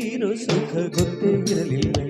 ಇರೋ ಸುಖ ಗೊತ್ತೇ ಇರಲಿಲ್ಲ.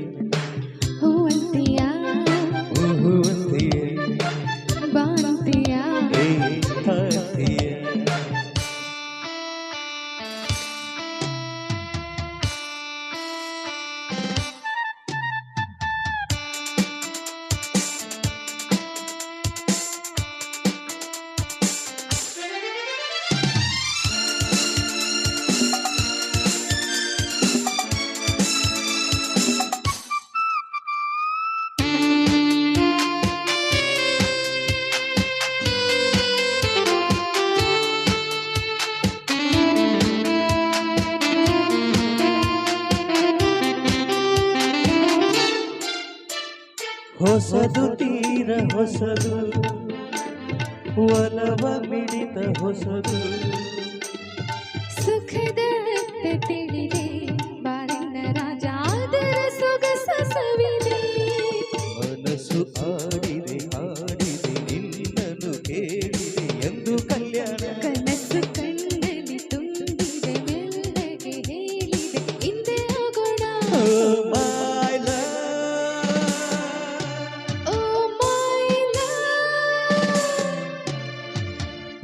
ಹೊಸದು ತೀರ ಹೊಸದು ಒಲವ ಮಿಡಿತ ಹೊಸದು. ಸುಖದ ತಿಳಿದೆ ಬಾಳಿನ ರಾಜ ಸೊಗಸ ಸವಿದೆ ಮನಸ್ಸು ಆಡಿದೆ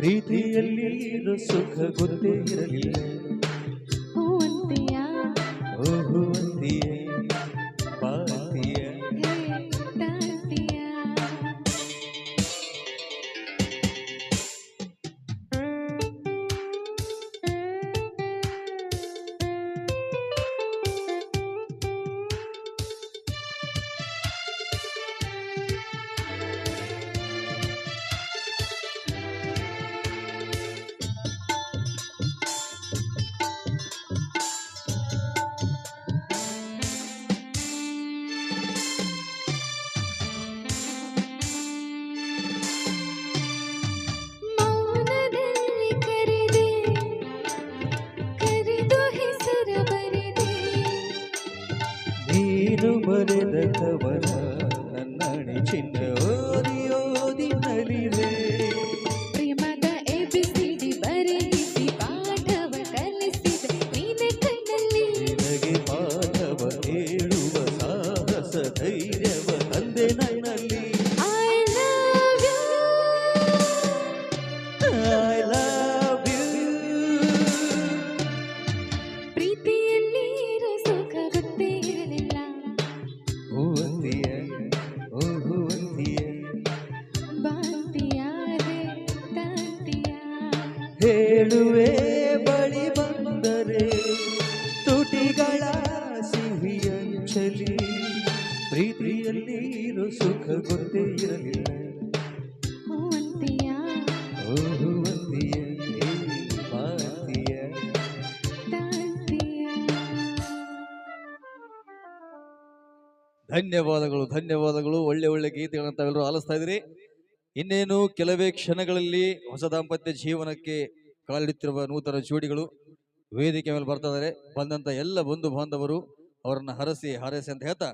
ಪ್ರೀತಿಯಲ್ಲಿ ಸುಖ ಗೊತ್ತೇ ಇರಲಿಲ್ಲ ನೀನು ಬರೆದ ಕವನ ನನ್ನಣೆ ಚಿನ್ನ ಹೇಳುವೆ ಬಳಿ ಬಂದರೆ ತುಟಿಗಳ ಸಿಹಿಯಂಚಲಿ ಪ್ರೀತಿಯಲ್ಲಿ ಇರೋ ಸುಖ ಗೊತ್ತೇ ಇರಲಿಲ್ಲ ಧನ್ಯವಾದಗಳು ಧನ್ಯವಾದಗಳು. ಒಳ್ಳೆ ಒಳ್ಳೆ ಗೀತೆಗಳನ್ನು ತಾವೆಲ್ಲರೂ ಆಲಿಸ್ತಾ ಇದ್ದೀರಿ. ಇನ್ನೇನು ಕೆಲವೇ ಕ್ಷಣಗಳಲ್ಲಿ ಹೊಸ ದಾಂಪತ್ಯ ಜೀವನಕ್ಕೆ ಕಾಲಿಡುತ್ತಿರುವ ನೂತನ ಜೋಡಿಗಳು ವೇದಿಕೆ ಮೇಲೆ ಬರ್ತಾ ಇದ್ದಾರೆ. ಬಂದಂತ ಎಲ್ಲ ಬಂಧು ಬಾಂಧವರು ಅವರನ್ನ ಹರಸಿ, ಹಾರೈಸಿ ಅಂತ ಹೇಳ್ತಾ